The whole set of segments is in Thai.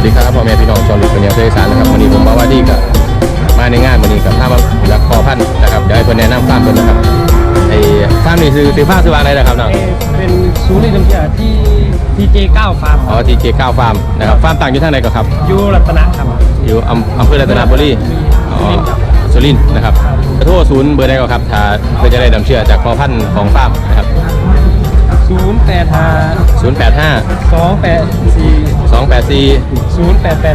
วัสดีครับพ่อแม่พี่น้องชาวลูกเป็นยังเซสานนะครับวันนี้ผมมาว่าดีกับมาในงานวันนี้กับท่ามารักคอพันธุ์นะครับเดี๋ยวให้เพื่อนแนะนำฟาร์มเพื่อนนะครับไอ้ฟาร์มนี่คือซื้อฟาร์มซื้อวางอะไรนะครับน้องเอ่อเป็นศูนย์เรียนน้ำเชื่อที่ที่เจเก้าฟาร์มอ๋อทีเจก้าวฟาร์มนะครับฟาร์มต่างอยู่ทางไหนก็ครับอยูรัตนะครับอยู่อำอำเภอรัตนบุรีอ๋อสุรินทร์นะครับกระโทรศูนย์เบอร์ใดก็ครับถ้าเพื่อจะได้นำเชื่อจากคอพันธุ์ของฟาร์มนะครับ ศูนย์แปดห้า085สองแปดสี่284ศูนย์แปดแป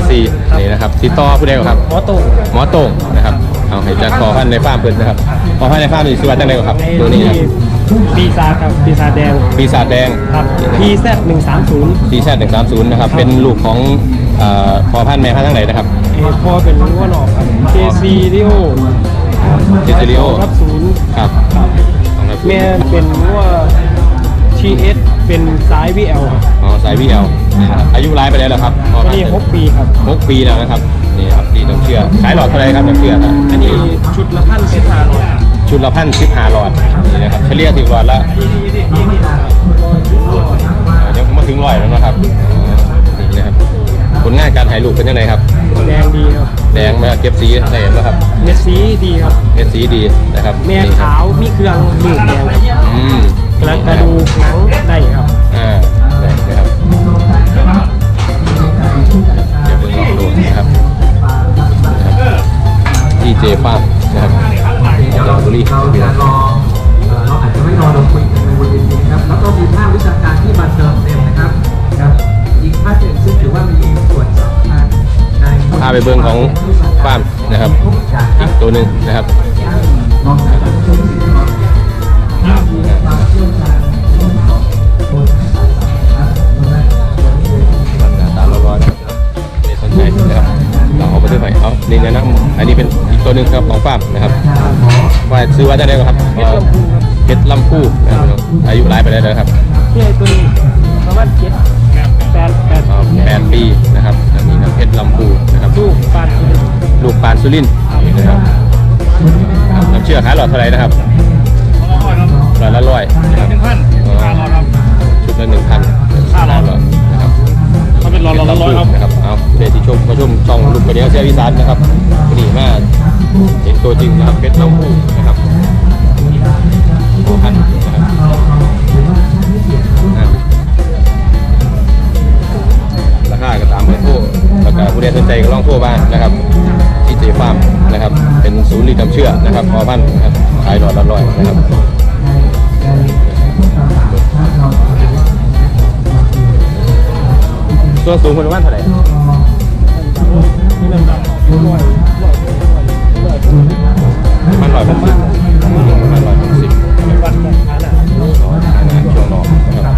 ดสี่0884นี่นะครับติดต่อผู้ใดก็ครับ หมอโต้หมอโต้งนะครับ เอาให้จากคอพันธุ์ในฟาร์มเพิ่นนะครับคอพันธุ์ในฟาร์มนี่ชื่อว่าจังไดก็ครับ ตัวนี้นะครับปีศาจครับปีศาจแดงปีศาจแดงครับพีแซดหนึ่งสามศูนย์ทีแซดหนึ่งสามศูนย์นะครับ เป็นลูกของเอ่อคอพันธุ์แม่พันธุ์ทั้งไหนนะครับ เออพอเป็นวัวนอกครับเคซีดิโอ เจสเซริโอ ครับศูนย์ครับ ครับ ของครับแม่เป็นวัวทีเอสเป็นสายวีเอลอ๋อสายวีเอลนะครับอายุร้ายไปแล้วเหรอครับคอพันนี่ธุ์หกปีครับ หกปีแล้วนะครับนี่ครับดีน้ำเชื่อขายหลอดเท่าไหรครับน้ำเชื่อครับอันนี้ชุดละพันสิบห้าร้อยชุดละพันสิบห้าหลอดนี่นะครับเฉลี่ยถึงหลอดละอ่ายังมาถึงร้อยแล้วนะครับอ่านี่นะครับผลงานการถ่ายรูปเป็นยังไงครับ แดงดีครับ แดงไหมครับเก็บสีได้เห็นไหมครับเม็ดสีดีครับเม็ดสีดีนะครับแม่นี่คขารับวมีเครื่องมือแดงครับอืมกระกระดูกหนังได้ครับอ่าได้นะครับเดี๋ยวไปลองดูนะครับนะครับที่เจฟ้าร์มนะครับจามบุรีเราจะรอเอ่อเราอาจจะไม่รอเราคุยกันในบนเวทีนะครับแล้วก็มีภาควิชาการที่มาเติมเต็ม พาไปเบื้องของฟาร์มนะครับอีกตัวหนึ่งนะครับตามเราญขอนนะครับตามร้อนๆไม่สนใจนะครับเราเอาไปด้วยไหมเอานี่นะนำอันนี้เป็นอีกตัวหนึ่งครับของฟาร์มนะครับว่าซื้อว่าจะได้ครับเพชรลำพูนะครับอายุหลายไปแล้วครับนี่ไอตัวนี้ประมาณเจ็ด สุรินทร์นี่นะครับน้ำเชื่อขายหลอดเท่าไหร่นะครับหลอดละร้อยนะครับหนึ่งพันอ๋อชุดละหนึ่งพันห้าร้อยนะครับเขาเป็นร้อยร้อยร้อยครับนะครับเอาเดที่ชมมาชมช่องลูกกระเดียวเสียวิสานนะครับดีมากเห็นตัวจริงนะครับเพชรลำพูนะครับ ส่วนสูงคนประมาณเท่าไหร่นี่มันแบบร้อยร้อยร้อยประมาณร้อยหกสิบประมาณร้อยหกสิบเป็นวันแข่งขันอะร้อยขนาดช่วงนอกนะครับ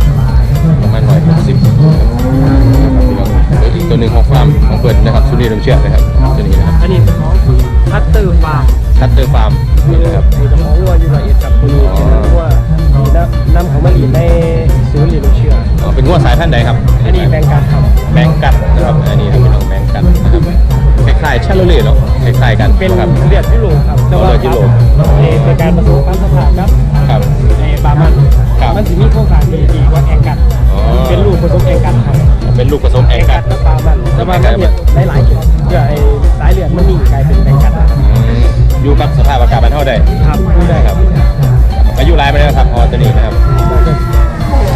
ประมาณร้อยหกสิบอีกตัวหนึ่งของฟาร์มของเปิดนะครับสุนีน้ำเชื่อนะครับตัวนี้นะครับอันนี้เป็นของพัตเตอร์ฟาร์มคัตเตอร์ฟาร์มนี่นะครับมีแต่ของวัวอยู่ละเอียดกับตัว นี้เป็นวัวมีน้ำน้ำของมันอยู่ในศูนย์เรียนรู้เชื่อ อ๋อเป็นงวดสายพันธุ์ใดครับอันนี้แบ่งการทำแบงกัดนะครับอันนี้ครับเป็นของแบงกัดนะครับคล้ายๆชาโลเล่เนาะคล้ายๆกันเป็นครับ เลือดยุโรปครับแต่ว่าเลือดยุโรป เอ่อเป็นการผสมพันธุ์สภาพครับครับไอ้บามันครับมันจะมีโครงสร้างดีดีกว่าแองกัดอ๋อ เป็นลูกผสมแองกัดครับเป็นลูกผสมแองกัดกับบามันแต่ว่ามันเนี่ยหลายๆจุดเพื่อไอ้สายเลือดมันนี่กลายเป็นแองกัดนะครับอืมอยู่กับสภาพอากาศมันเท่าใดดูได้ครับ อายุรายไปแล้วครับออตัวนี้นะครับ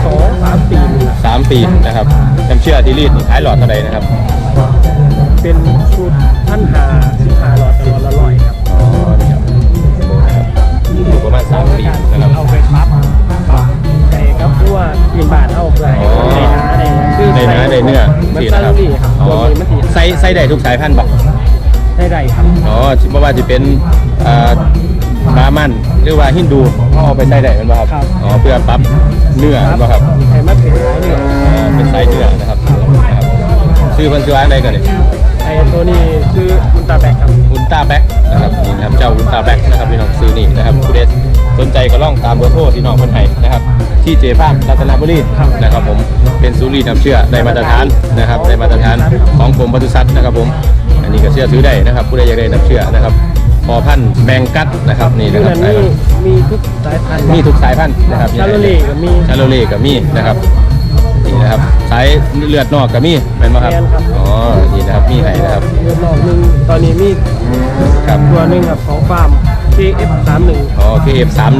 สองสามปีนี่นะสามปีนะครับน้ำเชื่อที่รีดนี่ขายหลอดเท่าไหร่นะครับ เป็นชุดท่านหาสิบหาหลอดตลอดละร้อยครับอ๋อนี่ครับนะครับอยู่ประมาณสามปีนะครับเอาไปปั๊บปั๊บไก่กับพวกกินบาทเอาเพื่อให้อ๋อในน้าในคือในเนื้อในเนื้อมันสีซานะครับลูรี่ครับอ๋อตัวนี้มันสีไส้ไส้ใดทุกสายพันธุ์บอกได้ได้ครับอ๋อเพราะว่าจะเป็นอ่า บรามันหรือว่าฮินดูเอาไปไส้ใดมันบ่ครับครับอ๋อเพื่อปรับเนื้อมันบ่ครับไอ้มันเป็นสายเลือดอ่าเป็นไส้เนื้อนะครับนะครับชื่อมันชื่อว่าอะไรกันเนี่ยไอ้ตัวนี้คืออุลตราแบกครับอุลตร้าแบ็กนะครับนี่นะครับเจ้าอุลตร้าแบ็กนะครับพี่น้องซื้อนี่นะครับผู้ใดสนใจก็ล่องตามเบอร์โทรที่น้องคนไทยนะครับ ที่เจฟาร์มรัตนบุรีนะครับผมเป็นซูรีน้ำเชื่อได้มาตรฐานนะครับได้มาตรฐานของกรมปศุสัตว์นะครับผมอันนี้ก็เชื่อซื้อได้นะครับผู้ใดอยากได้น้ำเชื่อนะครับ พอพันธุ์แบงกัดนะครับนี่คืนะอครับมันมีมีทุกสายพันธุ์มีทุกสายพันธุ์นะครับชาโลเล่ก็มี ชาโลเล่ก็มีนะครับนี่นี่นะครับสายเลือดนอกก็มีเป็นไหมครับแม่นครับ อ๋อนี่นะครับมีให้นะครับเดือนนอกหนึ่งตอนนี้มีครับตัวหนึ่งครับของฟาร์ม KF31 อ๋อ KF31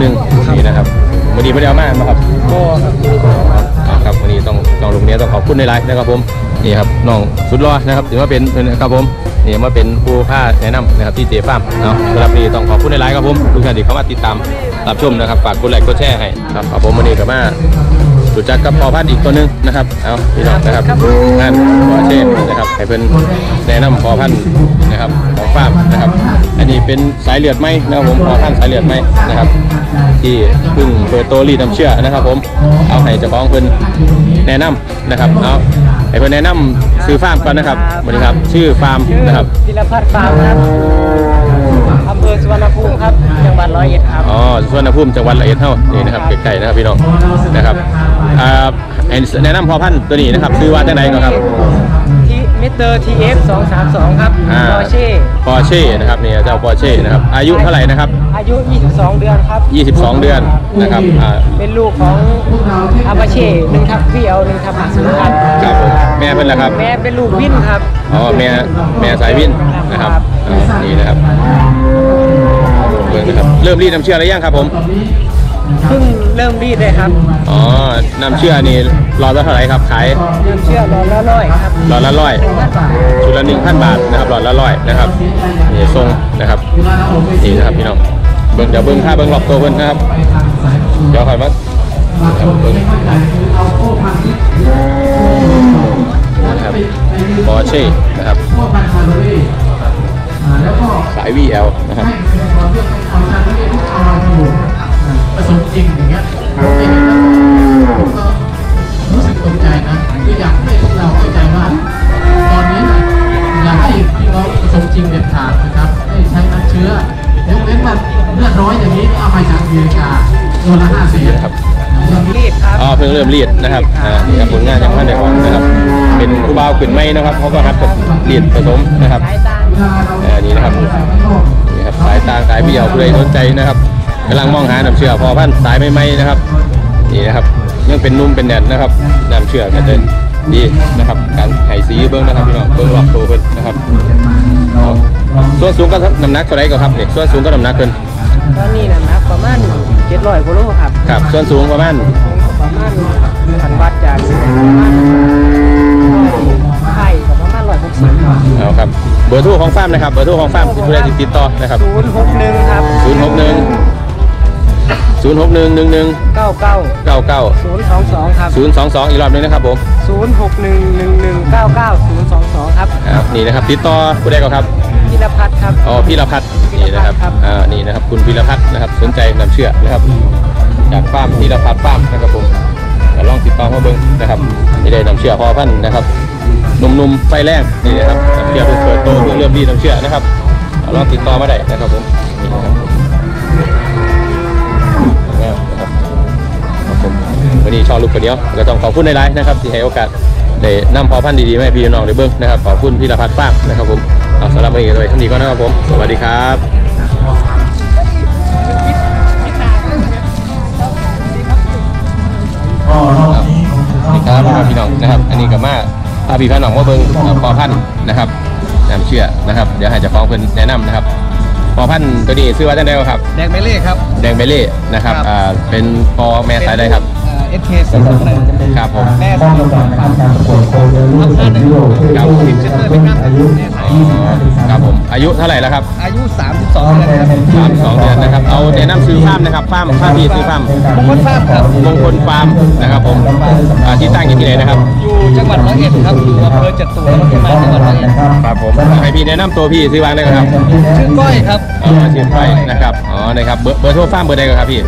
นี่นะครับวันนี้ไม่ได้เอามาไหมครับ ก็ครับมีของมาอ่าครับวันนี้ต้องน้องลุงเนี้ยต้องขอบคุณในไลฟ์นะครับผม นี่ครับน้องสุดรอนะครับถือว่าเป็นครับผมนี่มาเป็นผู้ผ้าแนะนำนะครับที่เจฟาร์มเนาะสำหรับนี้ต้องขอบคุณในไลฟ์ครับผมทุกท่านที่เข้ามาติดตามรับชมนะครับฝากกดไลค์กดแชร์ให้ครับครับผมวันนี้ก็มารู้จักกับพอพันธุ์อีกตัวหนึงนะครับเอาพี่น้องนะครับงานพอเช่นะครับให้เพิ่นแนะนำพอพันธุ์นะครับของฟาร์มนะครับ อันนี้เป็นสายเลือดไหมนะครับผมพอพันธุ์สายเลือดไหมนะครับที่เพิ่งเปิดตัวรีดน้ำเชื่อนะครับ ผมเอาให้เจ้าของเพิ่นแนะนำนะครับเอา ให้เพิ่นแนะนำซื้อฟาร์มก่อนนะครับสวัสดีครับ ชื่อฟาร์มชื่อนะครับพิรพัฒน์ฟาร์มครับอำเภอสุวรรณภูมิครับ จังหวัดร้อยเอ็ดครับ อ๋อสุวรรณภูมิจังหวัดละเอียดเท่านี่นะครับใกล้ๆนะครับพี่น้องนะครับอ่าให้แนะนำพอพันธุ์ตัวนี้นะครับซื้อว่าจังไหนก่อนครับที่มิ เตอร์ทีเอฟสองสามสองครับอ่า ปอร์เช่ปอร์เช่นะครับนี่เจ้าปอร์เช่นะครับอายุเท่าไหร่นะครับอายุ 22 เดือนครับ22 เดือนนะครับอ่าเป็นลูกของอาปาเช่หนึ่งทับพี่เอาหนึ่งทับหาศูนย์ครับครับผมแม่เพิ่นล่ะครับแม่เป็นลูกวินครับ อ๋อแม่แม่สายวินนะครับอ่านี่นะครับเบิ่งนะครับ เริ่มรีดน้ำเชื่อหรือยังครับผม เพิ่งเริ่มรีดเลยครับอ๋อน้ำเชื่อนี่รอละเท่าไหร่ครับขายเริ่มเชื่อร้อยละร้อยครับรอละร้อยพันบาทชุดละหนึ่งพันบาทนะครับรอละร้อยนะครับนี่ทรงนะครับนี่นะครับพี่น้องเบิ้งเดี๋ยวเบิ้งค่าเบิ้งรอบตัวเพิ่นนะครับเดี๋ยวคอยมาครับเบิ้งนะครับบอเช่นะครับสาย VL นะครับ ผสมจริงอย่างเงี้ยผมเองก็รู้สึกตกใจนะคืออยากให้พวกเราเข้าใจว่า ตอนนี้นะอยากให้พี่น้องผสมจริงเด็ดขาดนะครับให้ใช้น้ำเชื้อยกเว้นว่าเลือดร้อยอย่างนี้เอามาจากอเมริกาตัวละห้าสิบนะครับรีดครับอ๋อเพิ่งเริ่มเรียดนะครับอ่านี่ครับผลงานยังพันในออกนะครับ เป็นครูบาวขึ้นไม่นะครับเขาก็ฮัดกับเรียดผสมนะครับสายตาอ่านี่นะครับนี่ครับสายตางสายเบี้ยวผู้ใดสนใจนะครับ กำลังมองหาน้ำเชื่อพอพันธุ์สายไม่ไหมนะครับนี่นะครับยังเป็นนุ่มเป็นแน่นนะครับน้ำเชื่อก็จะดีนะครับ การไห้สีเบิ้งนะครับพี่น้องเบิ้งรอบตัวเพิ่นนะครับเอาส่วนสูงก็น้ำหนักเท่าไหรก็ครับเนี่ยส่วนสูงก็น้ำหนักเพิ่นตอนนี้นะนักประมาณ700กิโลครับครับส่วนสูงประมาณประมาณพันวัดจากประมาณไข่กับประมาณ160ครับเอาครับเบอร์โทรของฟาร์มนะครับเบอร์โทรของฟาร์มที่ผู้ใดติดต่อนะครับ061ครับ 061 061 11 99 99 022ครับ022อีกรอบหนึงนะครับผม0611199022ครับครับนี่นะครับติดต่อผู้ใดก็ครับ พิรพัฒน์ครับ อ๋อพี่รพัฒน์นี่นะครับครับ อ่านี่นะครับ คุณพีรพัฒน์นะครับ สนใจนำเชื่อนะครับ จากฟาร์มพีรพัฒน์ฟาร์มนะครับผมก็ลองติดต่อมาเบิ้งนะครับนี่ได้นำเชื่อพอพันธุ์นะครับหนุ่มๆไฟแรงนี่นะครับนำเชื่อเพิ่งเปิดโตเพิ่งเริ่มรีดนำเชื่อนะครับก็ลองติดต่อมาได้นะครับผมนี่นะครับนะครับ วันนี้ชอบลูกคนเดียวก็ต้องขอบคุณในไลน์นะครับที่ให้โอกาสได้นำพอพันธุ์ดีๆมาให้พี่น้องได้เบิ้งนะครับขอบคุณพี่รพัฒน์ฟาร์มนะครับผมเอาสำหรับวันนี้ก็เลยท่านนี้ก็นะครับผมสวัสดีครับครับนี่ครับพ่อพี่น้องนะครับ อันนี้กับมาพาพี่พาน้องมาเบิ้งเอ่อปอพันธุ์นะครับน้ำเชื่อนะครับ เดี๋ยวให้เจ้าของเพิ่นแนะนำนะครับปอพันธุ์ตัวนี้ชื่อว่าจังได๋ครับ แดงเมเล่ครับ แดงเบเล่นะครับครับอ่าเป็นปอแม่สายใดครับ เอสเคสี่สองหนึ่งครับผมแม่ข้อมูก่อนครัารประกวดโคเดลลูกเซนติโลที่ครับผมอายุครับผมอายุเท่าไหร่แล้วครับ อายุ 32เดือนครับองเดือนนะครับ เอาแนะนำซื้อฟาร์มนะครับฟาร์มฟาร์มพี่ซื้อฟาร์มมงคลฟาร์มครับมงคลฟาร์มนะครับผมที่ตั้งอยู่ที่ไหนนะครับ อยู่จังหวัดร้อยเอ็ดครับอยู่อำเภอจตุรัสพิมานจังหวัดร้อยเอ็ดครับผมใครพี่แนะนำตัวพี่ซื้อวางได้ครับ ชื่อก้อยครับอ๋อชื่อก้อยนะครับ อ๋อ นะครับ เบอร์โทรฟาร์มเบอร์ใดครับพี่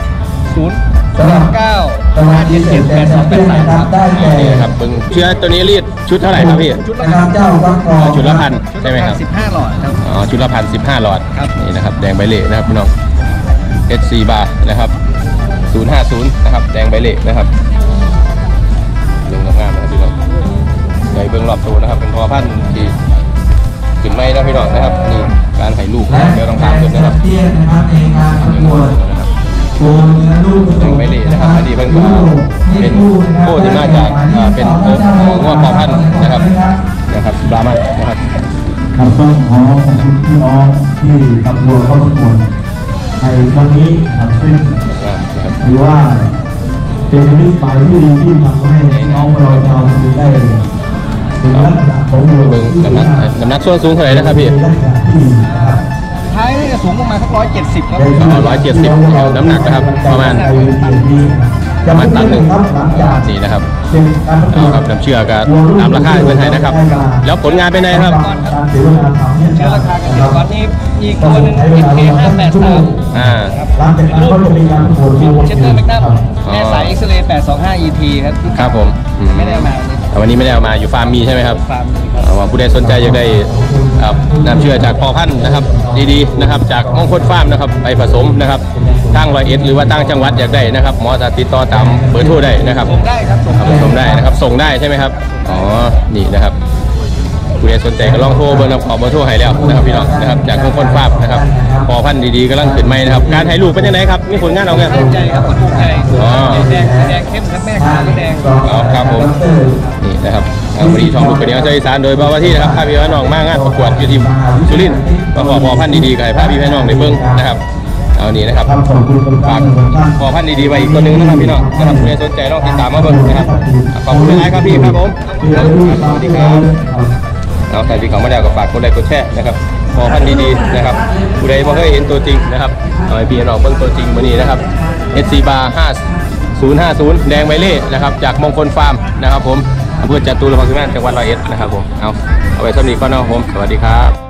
ศูนย์สามเก้า ตลาดที่เจ็แปดสองแสามครับได้แก่ครับมึงเชื้อตัวนี้รีดชุดเท่าไหร่ครับพี่ชุดละพันเจ้าวัดกองชุดละพันใช่ไหมครับสิบห้าหลอดครับอ๋อชุดละพันสิบห้าหลอดนี่นะครับแดงใบเล่นะครับพี่น้อง SC บาร์นะครับศูนย์ห้าศูนย์นะครับแดงใบเล่นะครับเรื่องงานนะครับพี่น้องใหญ่เบื้องรอบตัวนะครับ เป็นพอพันธุ์ที่ขึ้นไม่นะพี่น้องนะครับนี่การไข่ลูกเดี๋ยวต้องถามกันนะครับเตี้ยนะครับในการประกวด แดงใบเล่นะครับอันนี้เพิ่นก็เป็นโคที่มาจากอ่าเป็นเอ่องวพอพันธุ์นะครับนะครับบรามันนะครับครับต้องขอขอบคุณพี่น้องที่ตำรวจเข้าประกวดในครั้งนี้ครับซึ่งอ่านะครับถือว่าเป็นนิสัยที่ดีที่ทำให้น้องเราชาวสุรินทร์ได้ถึงลักษณะของเราเบิ่งน้ำหนักน้ำหนักส่วนสูงเท่าไหร่นะครับพี่ เป็นลักษณะที่ดีนะครับท้ายนี่จะสูงประมาณสักร้อยเจ็ดสิบครับอ๋อ170น้ำหนักนะครับ ประมาณประมาณตันหนึ่งหลังจากนี่นะครับเป็นการประกวเอาดครับน้ำเชื่อก็ตามราคาเงินไทยนะครับ แล้วผลงานเป็นไงครับการเสียเวลาทำเนี่ยเชื่อราคากันเดี๋ยวก่อนนี้อีกตัวหนึ่ง XK ห้าแปดสามอ่าหลังจากนั้นก็จะมีการประกวดเชนเตอร์แมกนัมครับแม่สายเอ็กซเรย์825 ET ครับครับผมอืไม่ได้เอามาเลยแต่วันนี้ไม่ได้เอามาอยู่ฟาร์มมีใช่ไหมครับฟาร์มนี้ครับเอาว่าผู้ใดสนใจอยากได้ อ่าน้ำเชื่อจากพอพันธุ์นะครับ ดีๆนะครับ จากมงคลฟาร์มนะครับไปผสมนะครับตั้งรอยเอ็ดหรือว่าตั้งจังหวัดอยากได้นะครับหมอจะติดต่อตามเบอร์โทรได้นะครับส่งได้ครับส่งครับผสมได้นะครับ ส่งได้ใช่ไหมครับอ๋อนี่นะครับ ผู้ใดสนใจก็ลองโทรเบอร์นำขอเบอร์โทรให้แล้วนะครับพี่น้องนะครับจากมงคลฟาร์มนะครับพอพันธุ์ดีๆกำลังขึ้นใหม่นะครับการถ่ายรูปเป็นยังไงครับมีผลงานเอาไงตั้งใจครับกดปุ่มใจอ๋อแดงแดงเข้มครับแม่ขาวแดงอ๋อครับผมนี่นะครับอ่าวันนี้ช่องลูกกระเดียวเจ้าอีสานโดยบาวาที่นะครับพาพี่พี่น้องมางานประกวดอยู่ที่สุรินทร์มาขอพอพันธุ์ดีๆกับให้พาพี่พี่น้องได้เบิ่งนะครับเอานี่นะครับขอบคุณคุณฝากพอพันธ์ดีๆไว้อีกตัวนึงนะครับพี่น้องนะครับผู้ใดสนใจลองติดตามมาเบิ่งนะครับขอบคุณหลายครับพี่ครับผมสวัสดีครับ เอาแต่ดีของมะนาวกับฝากกดไลค์กดแชร์นะครับพอพันดีๆนะครับผู้ใดบ่เคยเห็นตัวจริงนะครับเอาไอพี่น้องเบิ่งตัวจริงมานี้นะครับ SC Bar 5 050 แดงไวเล่นะครับจากมงคลฟาร์มนะครับผมอำเภอจตุรพักษ์พิมานจังหวัดร้อยเอ็ดนะครับผมเอาเอาไว้สำนีก่อนนะครับผมสวัสดีครับ